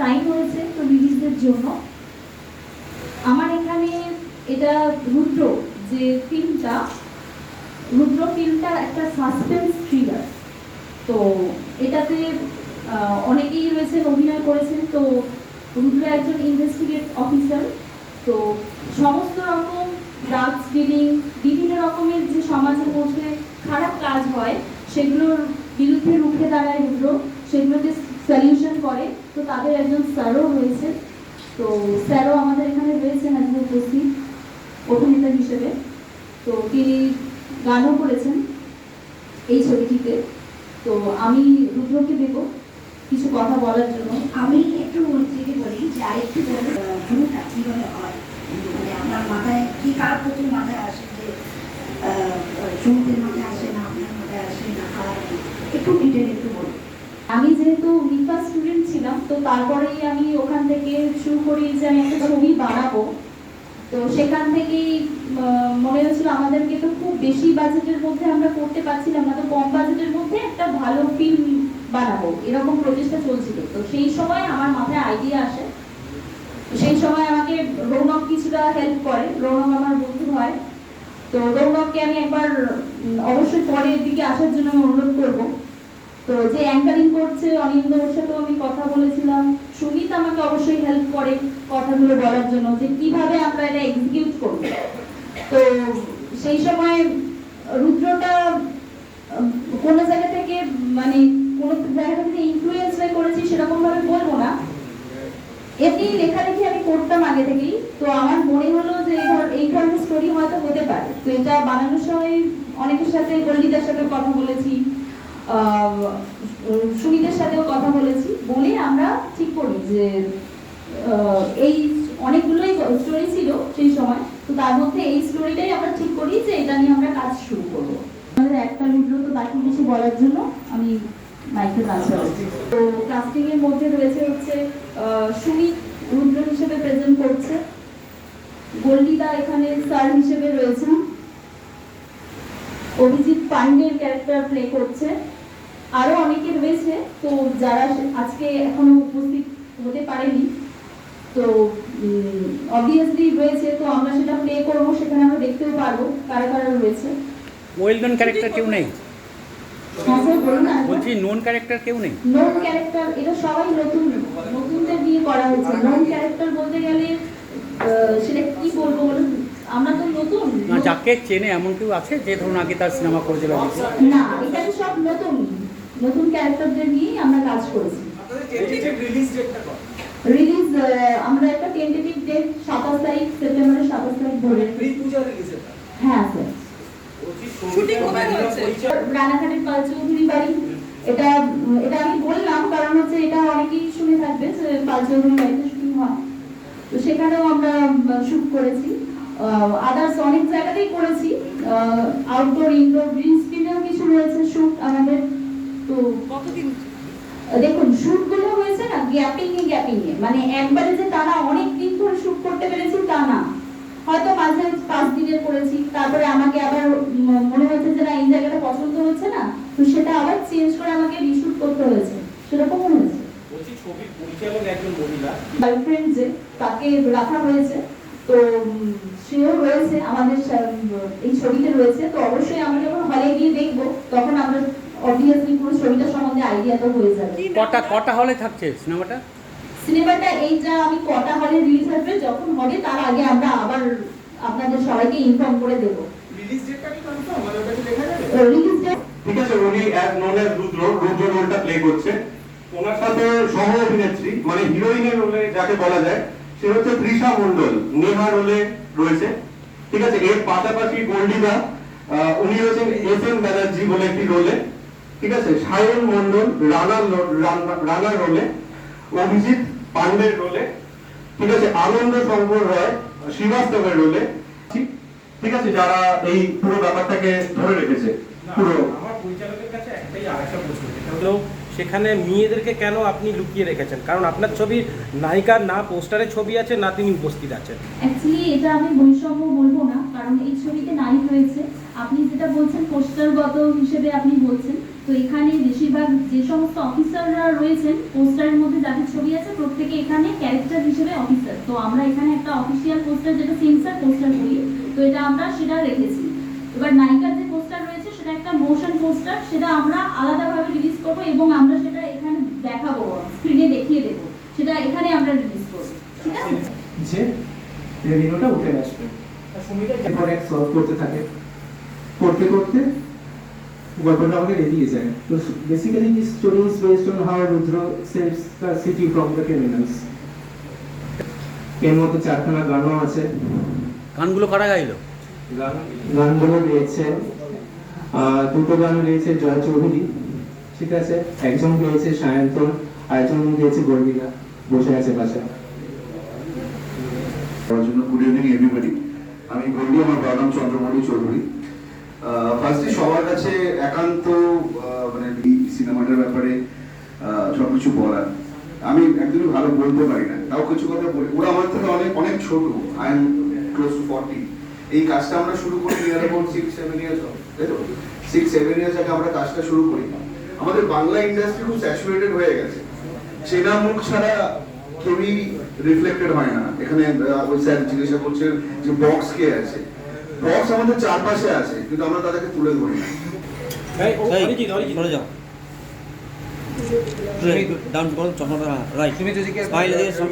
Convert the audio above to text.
Time হয়েছে তো রিলিজের জন্য। আমার এখানে এটা রুদ্র, যে ফিল্মটা রুদ্র ফিল্মটা একটা সাসপেন্স থ্রিলার তো এটাতে অনেকেই রয়েছেন, অভিনয় করেছেন, তো রুদ্র একজন ইনভেস্টিগেট অফিসার তো সমস্ত রকম ড্রাগস ডিলিং বিভিন্ন রকমের যে সমাজের মধ্যে খারাপ কাজ হয়, সেগুলোর বিরুদ্ধে রুখে দাঁড়ায় রুদ্র। সেগুলোকে সলিউশন করে। তো তাদের একজন স্যারও রয়েছে তো স্যারও আমাদের এখানে রয়েছেন একজন উপস্থিত অভিনেতা হিসেবে। তো তিনি গানও করেছেন এই ছবিটিতে। তো আমি রুদ্রকে দেব কিছু কথা বলার জন্য। আমি একটু থেকে বলি যে আরেকটু শুরুটা কীভাবে হয়? মানে আপনার মাথায় কী কার প্রতি মাথায় আসে যে শুরুতের মাথায় আসে না আপনার মাথায় আসে না কার একটু ডিটেল একটু বলুন। আমি যেহেতু ছিলাম তো তারপরেই আমি ওখান থেকে শুরু করি যে আমি একটা ছবি বানাবো। তো সেখান থেকেই মনে হচ্ছিল আমাদেরকে তো খুব বেশি বাজেটের মধ্যে আমরা করতে পারছিলাম না, তো কম বাজেটের মধ্যে একটা ভালো ফিল্ম বানাবো, এরকম প্রচেষ্টা চলছিল। তো সেই সময় আমার মাথায় আইডিয়া আসে। সেই সময় আমাকে রৌনক কিছুটা হেল্প করে, রৌনক আমার বন্ধু হয়। তো রৌনককে আমি একবার অবশ্যই পরের দিকে আসার জন্য অনুরোধ করব। তো যে অ্যাঙ্কারিং করছে অনিন্দ ওর সাথেও আমি কথা বলেছিলাম। সুমিত আমাকে অবশ্যই হেল্প করে কথাগুলো বলার জন্য যে কীভাবে আমরা এটা এক্সিকিউট করব। তো সেই সময় রুদ্রটা কোনো জায়গা থেকে মানে কোনো জায়গা থেকে ইনফ্লুয়েন্স হয়ে করেছি সেরকম ভাবে বলব না। এমনি লেখালেখি আমি করতাম আগে থেকেই। তো আমার মনে হলো যে এই ধর, এই ধরনের স্টোরি হয়তো হতে পারে। তো এটা বানানোর সময় অনেকের সাথে গল্লিদার সাথে কথা বলেছি। সুমিতের সাথেও কথা বলেছি। বলে আমরা ঠিক করি যে এই অনেকগুলোই স্টোরি ছিল সেই সময়। তো তার মধ্যে এই স্টোরিটাই আমরা ঠিক করি যে এটা নিয়ে আমরা কাজ শুরু করব। আমাদের একটা তো কিছু বলার জন্য আমি মাইকে ট্রান্সফার তো কাস্টিং এর মধ্যে রয়েছে হচ্ছে সুমিত রুদ্র হিসেবে প্রেজেন্ট করছে। গোল্ডিদা এখানে স্যার হিসেবে রয়েছেন। অভিজিৎ পান্ডের ক্যারেক্টার প্লে করছে। আরও অনেকে রয়েছে তো যারা আজকে এখনও উপস্থিত হতে পারেনি তো অবভিয়াসলি রয়েছে তো আমরা সেটা প্লে করব সেখানে আমরা দেখতেও পারব কারা কারা রয়েছে। ওয়েল নন ক্যারেক্টার কেউ নেই? হ্যাঁ বলছি নন ক্যারেক্টার কেউ নেই? নোন ক্যারেক্টার এটা সবাই নতুন নতুনদের দিয়ে করা হয়েছে। নোন ক্যারেক্টার বলতে গেলে আহ, সেটা কি বলব বলুন? আমরা তো নতুন না যাকে চেনে এমন কেউ আছে যে ধরুন আগে তার সিনেমা করেছিল? না এখানে সব নতুন। নতুন ক্যারেক্টারদের নিয়েই আমরা কাজ করেছি। রিলিজ আমরা একটা টেন্টেটিভ ডেট সাতাশ তারিখ সেপ্টেম্বরের সাতাশ তারিখ ধরে হ্যাঁ স্যার। শুটিং কোথায় হয়েছে? রানাঘাটের পাল চৌধুরী বাড়ি। এটা এটা আমি বললাম কারণ হচ্ছে এটা অনেকেই শুনে থাকবে যে পাল চৌধুরী বাড়িতে শুটিং হয়। তো সেখানেও আমরা শুট করেছি। আদার্স অনেক জায়গাতেই করেছি। আউটডোর ইনডোর গ্রিন স্ক্রিনেও কিছু রয়েছে শুট আমাদের। তো কতদিন দেখুন শুটগুলো হয়েছে না গ্যাপিং এ গ্যাপিং এ। মানে একবারে যে টানা অনেক দিন ধরে শুট করতে পেরেছি তা না। হয়তো মাঝে পাঁচ দিনের করেছি তারপরে আমাকে আবার মনে হচ্ছে যে না এই জায়গাটা পছন্দ হচ্ছে না তো সেটা আবার চেঞ্জ করে আমাকে রিশুট করতে হয়েছে। সেরকমও হয়েছে। গার্লফ্রেন্ড যে তাকে রাখা হয়েছে তো সেও রয়েছে আমাদের এই ছবিতে রয়েছে তো অবশ্যই আমরা যখন হলে গিয়ে দেখব তখন আমরা অবভিয়াসলি পুরো ছবিটা সম্বন্ধে আইডিয়া তো হয়ে যাবে। কটা কটা হলে থাকছে সিনেমাটা? সিনেমাটা এইটা আমি কটা হলে রিলিজ হবে যখন হবে তার আগে আমরা আবার আপনাদের সবাইকে ইনফর্ম করে দেবো। রিলিজ ডেটটা কি কনফার্ম আমাদের কাছে দেখা যাবে? রিলিজ ডেট ঠিক আছে উনি এক ননের রুদ্র রুদ্র রোলটা প্লে করছে। ওনার সাথে সহ অভিনেত্রী মানে হিরোইনের রোলে যাকে বলা যায় সে হচ্ছে তৃষা মণ্ডল নেহা রোলে রয়েছে। ঠিক আছে এর পাশাপাশি গোল্ডিদা আহ, উনি হচ্ছেন এস এন ব্যানার্জি বলে একটি রোলে ঠিক আছে? সায়ন মন্ডল রানার রানা- রানার রোলে অভিজিৎ পান্ডের রোলে ঠিক আছে? আনন্দ শঙ্কর রায় শ্রীবাস্তবের রোলে ঠিক- ঠিক আছে? যারা এই পুরো ব্যাপারটাকে ধরে রেখেছে পুরো আমার পরিচালকের কাছে একটাই আরেকটা প্রশ্ন সেটা হলো সেখানে মেয়েদেরকে কেন আপনি লুকিয়ে রেখেছেন? কারণ আপনার ছবির নায়িকার না পোস্টারে ছবি আছে, না তিনি উপস্থিত আছেন। অ্যাকচুয়ালি এটা আমি বৈষম্য বলব না, কারণ এই ছবিতে নারী রয়েছে। আপনি যেটা বলছেন, পোস্টারগত হিসেবে আপনি বলছেন। তো এখানে বেশিরভাগ যে সমস্ত অফিসাররা রয়েছেন, পোস্টারের মধ্যে যাদের ছবি আছে, প্রত্যেকে এখানে ক্যারেক্টার হিসেবে অফিসার। তো আমরা এখানে একটা অফিসিয়াল পোস্টার, যেটা সেন্সার পোস্টার করি তো এটা আমরা সেটা রেখেছি। এবার নায়িকার যে সেটা একটা মোশন পোস্টার সেটা আমরা আলাদাভাবে রিলিজ করব এবং আমরা সেটা এখানে দেখাবো স্ক্রিনে দেখিয়ে দেবো। সেটা এখানে আমরা রিলিজ করব। ঠিক আছে? যে রেভিনিউটা উঠে আসবে। এরপর এক সলভ করতে থাকে। করতে করতে গল্পটা আমাকে এগিয়ে যায়। তো basically this story is based on how Rudra saves the city from the criminals এর মধ্যে চারখানা গানও আছে। গানগুলো কারা গাইলো? গান গানগুলো গেয়েছে দুটো গান গেয়েছে জয় চৌধুরী ঠিক আছে? একজন গেয়েছে সায়ন্তন আরেকজন গেয়েছে গর্বিকা বসে আছে পাশে করার জন্য গুড ইভিনিং এভরিবডি আমি গন্ডি আমার বাবার নাম চন্দ্রমণি চৌধুরী। ফার্স্টলি সবার কাছে একান্ত মানে সিনেমাটার ব্যাপারে আহ, সবকিছু বলার। আমি একদমই ভালো বলতে পারি না। তাও কিছু কথা বলি। ওরা আমার থেকে অনেক অনেক ছোট। I am close to forty এই কাজটা আমরা শুরু করি near about six seven years তাই তো? সিক্স সেভেন ইয়ার্স আগে আমরা কাজটা শুরু করি। আমাদের বাংলা ইন্ডাস্ট্রি খুব স্যাচুরেটেড হয়ে গেছে। চেনা মুখ ছাড়া কেউই রিফ্লেক্টেড হয় না। এখানে ওই স্যার জিজ্ঞাসা করছেন যে বক্স কে আছে। বক্স আমাদের চারপাশে আছে কিন্তু আমরা তাদেরকে তুলে ধরি না। ডাউন করো চশমাটা রাইট তুমি যদি স্মাইল দিয়ে